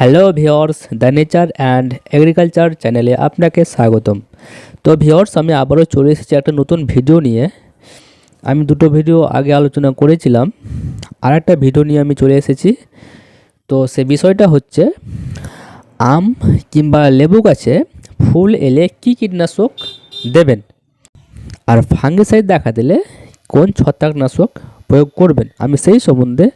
Hello viewers the nature and agriculture চ্যানেলে আপনাকে স্বাগতম। তো ভিওর্স আমি আবারও চলে এসেছি একটা নতুন ভিডিও নিয়ে। আমি দুটো ভিডিও আগে আলোচনা করেছিলাম আর একটা ভিডিও নিয়ে আমি চলে এসেছি। তো সে বিষয়টা হচ্ছে, আম কিংবা লেবু গাছে ফুল এলে কী কীটনাশক দেবেন? আর ফাঙ্গিসাইড দেখা দিলে কোন ছত্রাকনাশক প্রয়োগ করবেন। আমি সেই সম্বন্ধে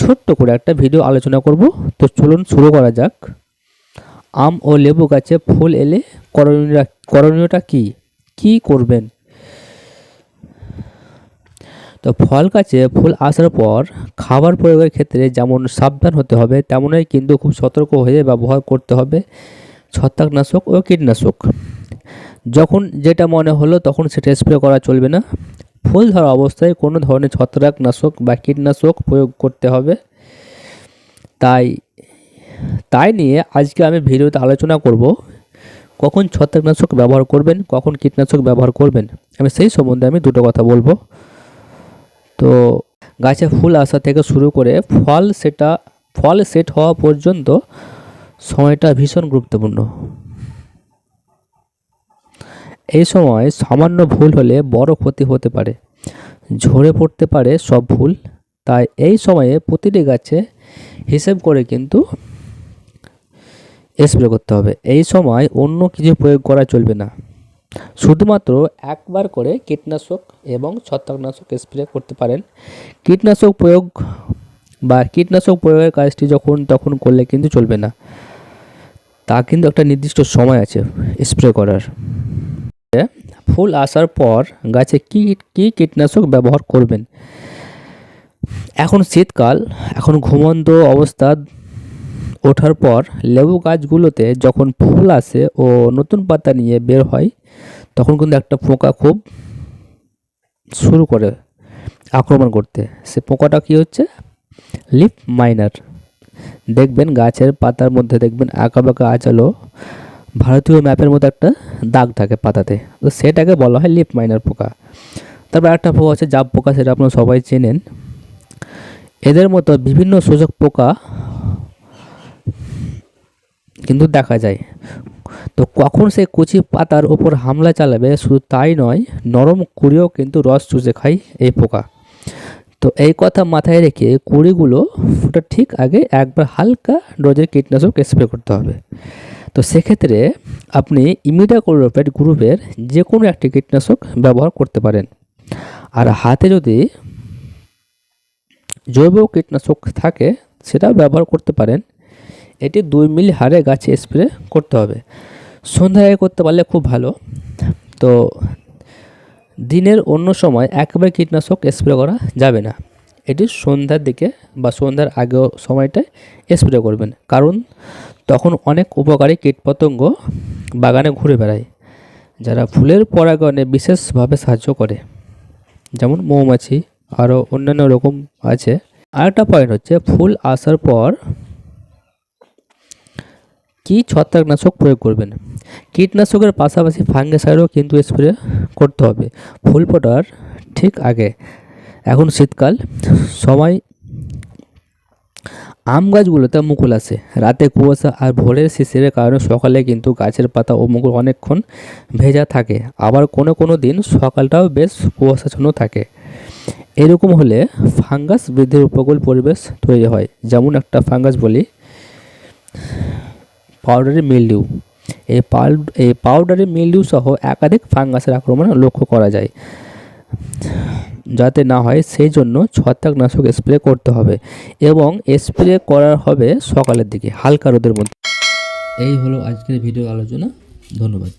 ছোট্ট করে একটা ভিডিও আলোচনা করব। তো চলুন শুরু করা যাক। আম ও লেবু গাছে ফুল এলে করণীয়, করণীয়টা কী? কী করবেন? তো ফল গাছে ফুল আসার পর খাবার প্রয়োগের ক্ষেত্রে যেমন সাবধান হতে হবে, তেমনই কিন্তু খুব সতর্ক হয়ে ব্যবহার করতে হবে ছত্রাকনাশক ও কীটনাশক। যখন যেটা মনে হলো তখন সেটা স্প্রে করা চলবে না। ফুল ধরা অবস্থায় কোনো ধরনের ছত্রাকনাশক বা কীটনাশক প্রয়োগ করতে হবে। তাই তাই নিয়ে আজকে আমি ভিডিওতে আলোচনা করব, কখন ছত্রাকনাশক ব্যবহার করবেন, কখন কীটনাশক ব্যবহার করবেন। আমি সেই সম্বন্ধে আমি দুটো কথা বলব। তো, গাছে ফুল আসা থেকে শুরু করে ফল সেটা, ফল সেট হওয়া পর্যন্ত সময়টা ভীষণ গুরুত্বপূর্ণ। এই সময় সামান্য ভুল হলে বড় ক্ষতি হতে পারে। ঝরে পড়তে পারে সব ভুল। তাই এই সময়ে প্রতিটি গাছে হিসেব করে কিন্তু স্প্রে করতে হবে। এই সময় অন্য কিছু প্রয়োগ করা চলবে না। শুধুমাত্র একবার করে কীটনাশক এবং ছত্রাকনাশক স্প্রে করতে পারেন। কীটনাশক প্রয়োগ বা কীটনাশক প্রয়োগের কাজটি যখন তখন করলে কিন্তু চলবে না। তা কিন্তু একটা নির্দিষ্ট সময় আছে স্প্রে করার। ফুল আসার পর গাছে কি কি কীটনাশক ব্যবহার করবেন? এখন শীতকাল, এখন ঘুমন্ত অবস্থা ওঠার পর লেবু গাছগুলোতে যখন ফুল আসে ও নতুন পাতা নিয়ে বের হয়, তখন কিন্তু একটা পোকা খুব শুরু করে আক্রমণ করতে। সে পোকাটা কি হচ্ছে? Leaf miner. দেখবেন গাছের পাতার মধ্যে দেখবেন আঁকা বাঁকা আচালো ভারতীয় ম্যাপের মতো একটা দাগ থাকে পাতাতে। তো সেটাকে বলা হয় লিপ মাইনার পোকা। তারপর একটা পোকা আছে জাব পোকা, সেটা আপনারা সবাই চেনেন। এদের মতো বিভিন্ন শোষক পোকা কিন্তু দেখা যায়। তো কখন সে কচি পাতার ওপর হামলা চালাবে, শুধু তাই নয়, নরম কুড়িও কিন্তু রস চুষে খায় এই পোকা। তো এই কথা মাথায় রেখে কুড়িগুলো ফুটার ঠিক আগে একবার হালকা ডোজের কীটনাশক স্প্রে করতে হবে। তো সেক্ষেত্রে আপনি ইমিডাক্লোরোপেড গ্রুপের যে কোনো একটি কীটনাশক ব্যবহার করতে পারেন। আর হাতে যদি জৈব কীটনাশক থাকে, সেটাও ব্যবহার করতে পারেন। এটি দুই মিলি হারে গাছে স্প্রে করতে হবে। সন্ধ্যায় করতে পারলে খুব ভালো। তো দিনের অন্য সময় একবারে কীটনাশক স্প্রে করা যাবে না। এটি সন্ধ্যার দিকে বা সন্ধ্যার আগেও সময়টায় স্প্রে করবেন। কারণ তখন অনেক উপকারী কীটপতঙ্গ বাগানে ঘুরে বেড়ায়, যারা ফুলের পরাগণে বিশেষভাবে সাহায্য করে। যেমন মৌমাছি আরও অন্যান্য রকম আছে। আরেকটা পয়েন্ট হচ্ছে ফুল আসার পর কি ছত্রাকনাশক প্রয়োগ করবেন? কীটনাশকের পাশাপাশি ফাঙ্গিসাইডও কিন্তু স্প্রে করতে হবে। ফুল ফোটার ঠিক আগে। এখন শীতকাল, সময় আম গাছগুলোতে মুকুল আসে রাতে কুয়াশা আর ভোরের শিশিরের কারণে সকালে কিন্তু গাছের পাতা ও মুকুল অনেকক্ষণ ভেজা থাকে। আবার কোনো কোনো দিন সকালটাও বেশ কুয়াশাচ্ছন্ন থাকে। এরকম হলে ফাঙ্গাস বৃদ্ধির উপকূল পরিবেশ তৈরি হয়। যেমন একটা ফাঙ্গাস বলি, পাউডারি মিলডিউ। এই পাল, এই পাউডারি মিলডিউ সহ একাধিক ফাঙ্গাসের আক্রমণ লক্ষ্য করা যায়। যাতে না হয় সেই জন্য ছত্রাকনাশক স্প্রে করতে হবে এবং স্প্রে করা হবে সকালের দিকে, হালকা রোদের মধ্যে। এই হলো আজকের ভিডিও আলোচনা। ধন্যবাদ।